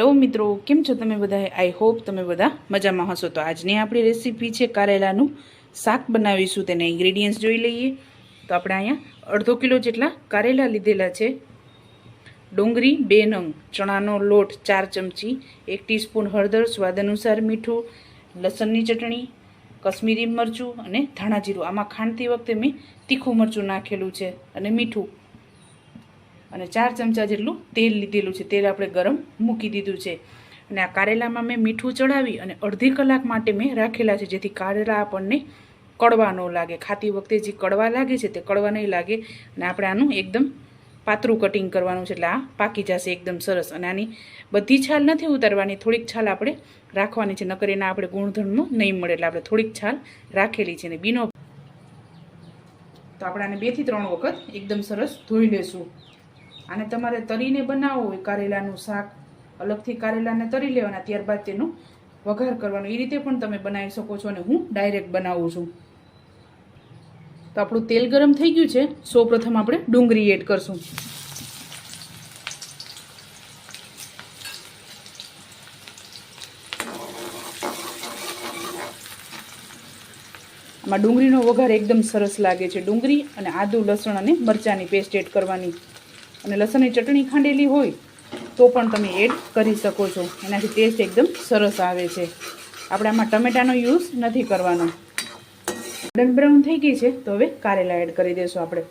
Hello મિત્રો, કેમ છો તમે બધા આઈ હોપ તમે બધા મજામાં હશો. તો આજની આપણી રેસીપી છે કારેલાનું શાક બનાવીશું, તેને ઇન્ગ્રેડિયન્ટ્સ જોઈ લઈએ. તો આપણે અહીંયા અડધો કિલો જેટલા કારેલા લીધેલા છે. ડુંગળી, બે નંગ, ચણાનો લોટ, ચાર ચમચી, એક ટીસ્પૂન હળદર, સ્વાદ અનુસાર મીઠું, લસણની ચટણી, કશ્મીરી મરચું અને ધાણા જીરું. આમાં ખાંડતી વખતે મેં તીખું મરચું નાખેલું છે અને મીઠું. અને ચાર ચમચા જેટલું તેલ લીધેલું છે. તેલ આપણે ગરમ મૂકી દીધું છે. અને આ કારેલામાં મેં મીઠું ચડાવી અને અડધી કલાક માટે મેં રાખેલા છે, જેથી કારેલા આપણને કડવા ન લાગે. ખાતી વખતે જે કડવા લાગે છે તે કડવા નહીં લાગે. અને આપણે આનું એકદમ પાતળું કટિંગ કરવાનું છે. એટલે આ પાકી જશે એકદમ સરસ. અને આની બધી છાલ નથી ઉતારવાની, થોડીક છાલ આપણે રાખવાની છે. નકર એના આપણે ગુણધર્મો નહીં મળે. એટલે આપણે થોડીક છાલ રાખેલી છે. ને બીનો તો આપણે આને બેથી ત્રણ વખત એકદમ સરસ ધોઈ લેશું. આને તમારે તરીને બનાવવું હોય કારેલાનું શાક, અલગથી કારેલાને તરી લેવાના, ત્યારબાદ તેનો વઘાર કરવાનો. એ રીતે પણ તમે બનાવી શકો છો અને હું ડાયરેક્ટ બનાવું છું. તો આપણું તેલ ગરમ થઈ ગયું છે. સૌ પ્રથમ આપણે ડુંગળી એડ કરશું. આમાં ડુંગળીનો વઘાર એકદમ સરસ લાગે છે. ડુંગળી અને આદુ, લસણ અને મરચાંની પેસ્ટ એડ કરવાની. અને લસણની ચટણી ખાંડેલી હોય તો પણ તમે એડ કરી શકો છો. એનાથી ટેસ્ટ એકદમ સરસ આવે છે. આપણે આમાં ટમેટાનો યુઝ નથી કરવાનો. બ્રાઉન થઈ ગઈ છે, તો હવે કારેલા એડ કરી દઈશું આપણે.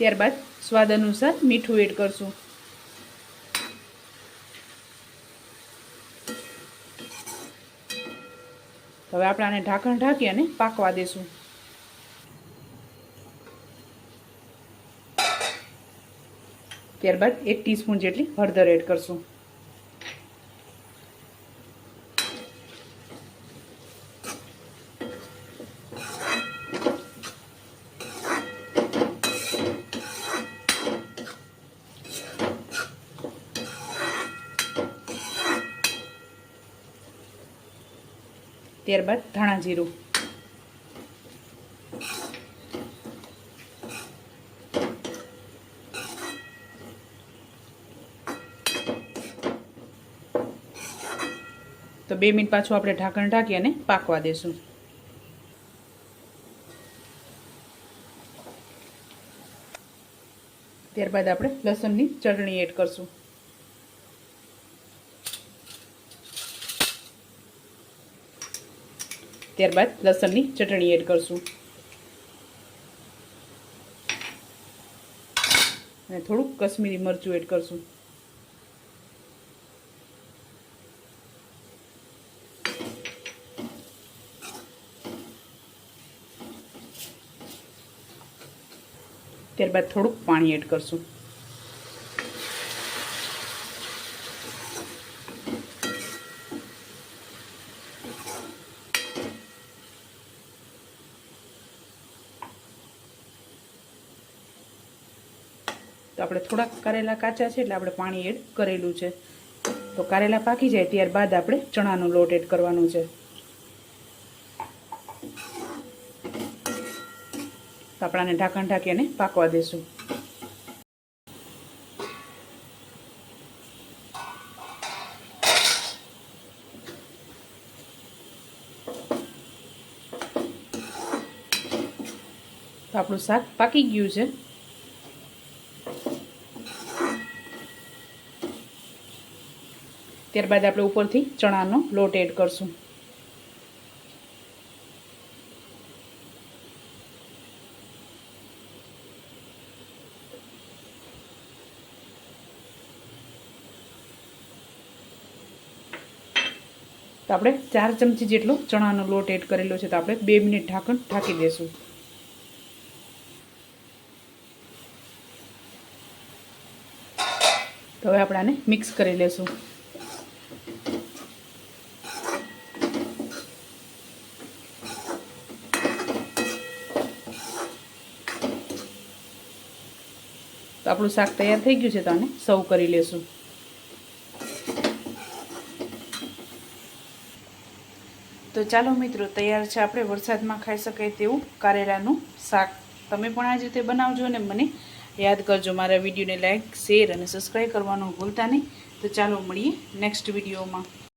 ત્યારબાદ સ્વાદ અનુસાર મીઠું એડ કરશું. હવે આપણે આને ઢાંકણ ઢાંકી અને પાકવા દેશું. ત્યારબાદ એક ટીસ્પૂન જેટલી હળદર એડ કરશું. ત્યારબાદ ધાણા જીરું. તો બે મિનિટ પાછું આપણે ઢાંકણ ઢાંકી અને પાકવા દેશું. ત્યારબાદ આપણે લસણની ચટણી એડ કરશું. ત્યારબાદ લસણની ચટણી એડ કરશું. અને થોડુંક કશ્મીરી મરચું એડ કરશું. ત્યારબાદ થોડુંક પાણી એડ કરશું. તો આપણે થોડાક કારેલા કાચા છે એટલે આપણે પાણી એડ કરેલું છે. તો કારેલા પાકી જાય ત્યારબાદ આપણે ચણાનો લોટ એડ કરવાનો છે. તો આપણાને ઢાંકણ ઢાંકી અને પાકવા દેશું. તો આપણું શાક પાકી ગયું છે. ત્યારબાદ આપણે ઉપરથી ચણાનો લોટ એડ કરશું. તો આપણે ચાર ચમચી જેટલો ચણાનો લોટ એડ કરેલો છે તો આપણે બે મિનિટ ઢાંકણ ઢાંકી દઈશું તો હવે આપણે આને મિક્સ કરી લેશું. તો આપણું શાક તૈયાર થઈ ગયું છે તો આને સર્વ કરી લેશું. તો ચાલો મિત્રો, તૈયાર છે આપણે, વરસાદમાં ખાઈ શકાય તેવું કારેલાનું શાક. તમે પણ આ જ રીતે બનાવજો અને મને યાદ કરજો મારા વિડીયોને લાઇક શેર અને સબસ્ક્રાઈબ કરવાનું ભૂલતા નહીં. તો ચાલો મળીએ નેક્સ્ટ વિડીયોમાં.